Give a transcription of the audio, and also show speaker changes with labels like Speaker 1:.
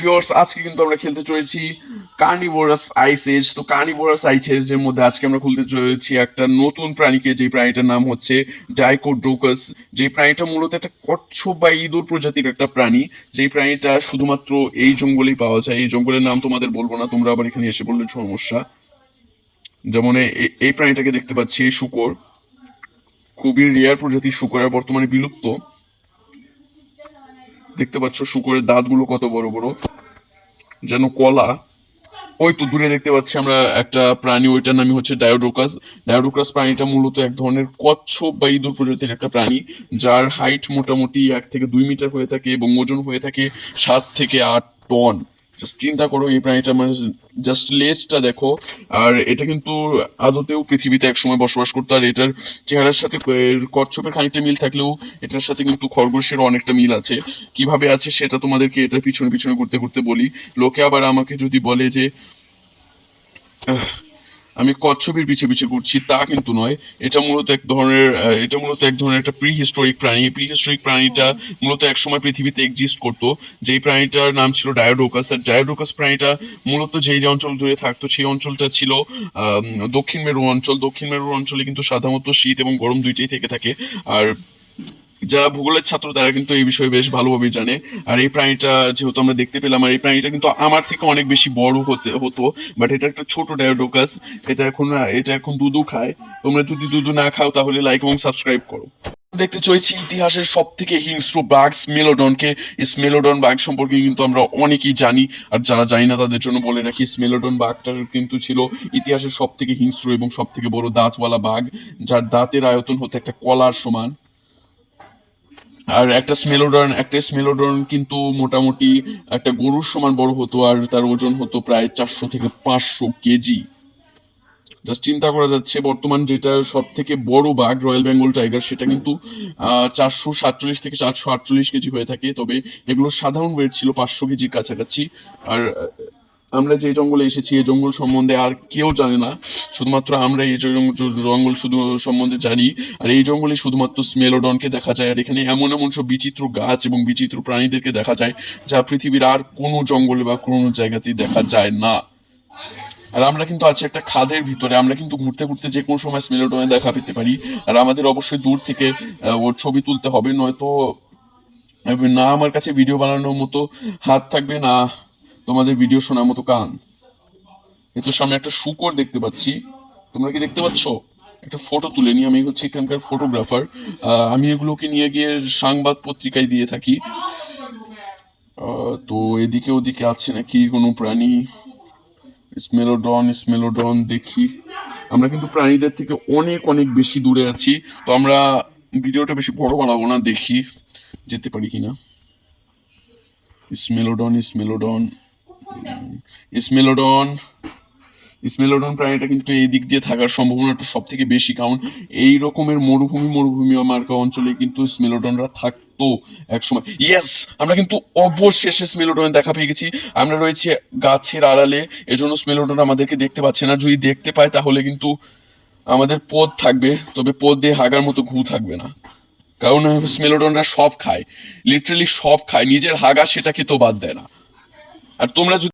Speaker 1: Viewers আজকে কিন্তু আমরা খেলতে চলেছি কার্নিভোরাস আইস এজ তো কার্নিভোরাস আইস এজ এর মধ্যে আজকে আমরা খুলতে চলেছি একটা নতুন প্রাণীকে। যে প্রাণীটার নাম হচ্ছে ডাইকোড্রোকাস যে প্রাণীটা মূলত একটা কচ্ছপ বা ইঁদুর প্রজাতির একটা প্রাণী। যে প্রাণীটা শুধুমাত্র এই জঙ্গলেই পাওয়া যায়। এই জঙ্গলের নাম তোমাদের বলব না, তোমরা আবার এখানে এসে বললে সমস্যা। যেমন এই প্রাণীটাকে দেখতে পাচ্ছি এই শুকর। খুবই রেয়ার প্রজাতির শুকর আর বর্তমানে বিলুপ্ত। দেখতে পাচ্ছ শুকরের দাঁতগুলো কত বড় বড়। যেন কলা। ওই তো দূরে দেখতে পাচ্ছি আমরা একটা প্রাণী, ওইটার নামই হচ্ছে ডায়োডোকাস ডায়োডোকাস প্রাণীটা মূলত এক ধরনের কচ্ছপ বা ইঁদুর প্রজাতির একটা প্রাণী, যার হাইট মোটামুটি এক থেকে দুই মিটার হয়ে থাকে এবং ওজন হয়ে থাকে সাত থেকে আট টন। চিন্তা করো, এই প্রাণীটা মানে জাস্ট লেজটা দেখো। আর এটা কিন্তু আদতেও পৃথিবীতে একসময় বসবাস করতো, আর এটার চেহারার সাথে কচ্ছপের খানিকটা মিল থাকলেও এটার সাথে কিন্তু খরগোশের অনেকটা মিল আছে। কীভাবে আছে সেটা তোমাদেরকে এটার পিছনে পিছনে করতে করতে বলি। লোকে আবার আমাকে যদি বলে যে আমি কচ্ছপের পিছে পিছে ঘুরছি, তা কিন্তু নয়। এটা মূলত এক ধরনের এটা মূলত এক ধরনের একটা প্রি হিস্টোরিক প্রাণী। প্রি হিস্টোরিক প্রাণীটা মূলত একসময় পৃথিবীতে এক্সিস্ট করতো। যেই প্রাণীটার নাম ছিল ডায়োডোকাস আর ডায়োডোকাস প্রাণীটা মূলত যেই যে অঞ্চল দূরে থাকতো, সেই অঞ্চলটা ছিল দক্ষিণ মেরু অঞ্চল। দক্ষিণ মেরু অঞ্চলে কিন্তু সাধারণত শীত এবং গরম দুইটাই থেকে থাকে। আর যারা ভূগোলের ছাত্র, তারা কিন্তু এই বিষয়ে বেশ ভালোভাবে জানে। আর এই প্রাণীটা যেহেতু আমরা দেখতে পেলাম, আর এই প্রাণীটা কিন্তু আমার থেকে অনেক বেশি বড় হতে, হতো বাট এটা একটা ছোট ডায়োডোকাস। এটা এখন এটা এখন দুধু খায়। তোমরা যদি দুধু না খাও, তাহলে লাইক এবং সাবস্ক্রাইব করো। দেখতে চলেছি ইতিহাসের সব থেকে হিংস্র বাঘ স্মেলোডনকে। স্মেলোডন বাঘ সম্পর্কে কিন্তু আমরা অনেকেই জানি, আর যারা জানি না তাদের জন্য বলে রাখি, স্মেলোডন বাঘটা কিন্তু ছিল ইতিহাসের সব থেকে হিংস্র এবং সব থেকে বড় দাঁতওয়ালা বাঘ, যার দাঁতের আয়তন হতে একটা কলার সমান। আর একটা স্মেলোডন একটা স্মেলোডন কিন্তু মোটামুটি একটা গরুর সমান বড় হতো আর তার ওজন হতো প্রায় চারশো থেকে পাঁচশো কেজি। জাস্ট চিন্তা করা যাচ্ছে, বর্তমান যেটা সব থেকে বড় বাঘ, রয়্যাল বেঙ্গল টাইগার, সেটা কিন্তু চারশো সাতচল্লিশ থেকে চারশো আটচল্লিশ কেজি হয়ে থাকে। তবে এগুলোর সাধারণ ওয়েট ছিল পাঁচশো কেজির কাছাকাছি। আর আমরা যে জঙ্গলে এসেছি, এই জঙ্গল সম্বন্ধে আর কেউ জানে না। শুধুমাত্র আমরা এই জঙ্গল শুধু সম্বন্ধে জানি। আর এই জঙ্গলে শুধুমাত্র স্মেলোডনকে দেখা যায়। আর এখানে এমন এমন সব বিচিত্র গাছ এবং বিচিত্র প্রাণীদেরকে দেখা যায়, যা পৃথিবীর আর কোনো জঙ্গলে বা কোনো জায়গাতেই দেখা যায় না। আর আমরা কিন্তু আছি একটা খাদের ভিতরে। আমরা কিন্তু ঘুরতে ঘুরতে যে কোনো সময় স্মেলোডনে দেখা পেতে পারি। আর আমাদের অবশ্যই দূর থেকে ওর ছবি তুলতে হবে। নয়তো না আমার কাছে ভিডিও বানানোর মতো হাত থাকবে না। তোমাদের ভিডিও শোনার মতো কান কিন্তু সামনে একটা শুকর দেখতে পাচ্ছি। তোমরা কি দেখতে পাচ্ছ? একটা ফটো তুলে নিই। আমি হচ্ছে এখানকার ফটোগ্রাফার আমি এগুলোকে নিয়ে গিয়ে সংবাদ পত্রিকায় দিয়ে থাকি। তো এদিকে ওদিকে আছে নাকি কোনো প্রাণী? স্মেলোডন স্মেলোডন দেখি। আমরা কিন্তু প্রাণীদের থেকে অনেক অনেক বেশি দূরে আছি। তো আমরা ভিডিওটা বেশি বড় বানাবো না, দেখি। যেতে পারি কিনা? স্মেলোডন স্মেলোডন স্মেলোডন স্মেলোডন প্রাণীটা কিন্তু এই দিক দিয়ে থাকার সম্ভাবনাটা সব থেকে বেশি। কারণ এই রকমের মরুভূমি মরুভূমি মার্কা অঞ্চলে কিন্তু স্মেলোডনরা থাকতো এক ইয়েস আমরা কিন্তু অবশেষে স্মেলোডন দেখা পেয়ে গেছি। আমরা রয়েছে গাছের আড়ালে। এজন্য স্মেলোডন আমাদেরকে দেখতে পাচ্ছে না। যদি দেখতে পায়, তাহলে কিন্তু আমাদের পদ থাকবে। তবে পদ দিয়ে হাগার মতো ঘু থাকবে না। কারণ স্মেলোডনরা সব খায়। লিটারালি সব খায়। নিজের হাগা সেটা খেতেও বাদ দেয় না। আর তোমরা যদি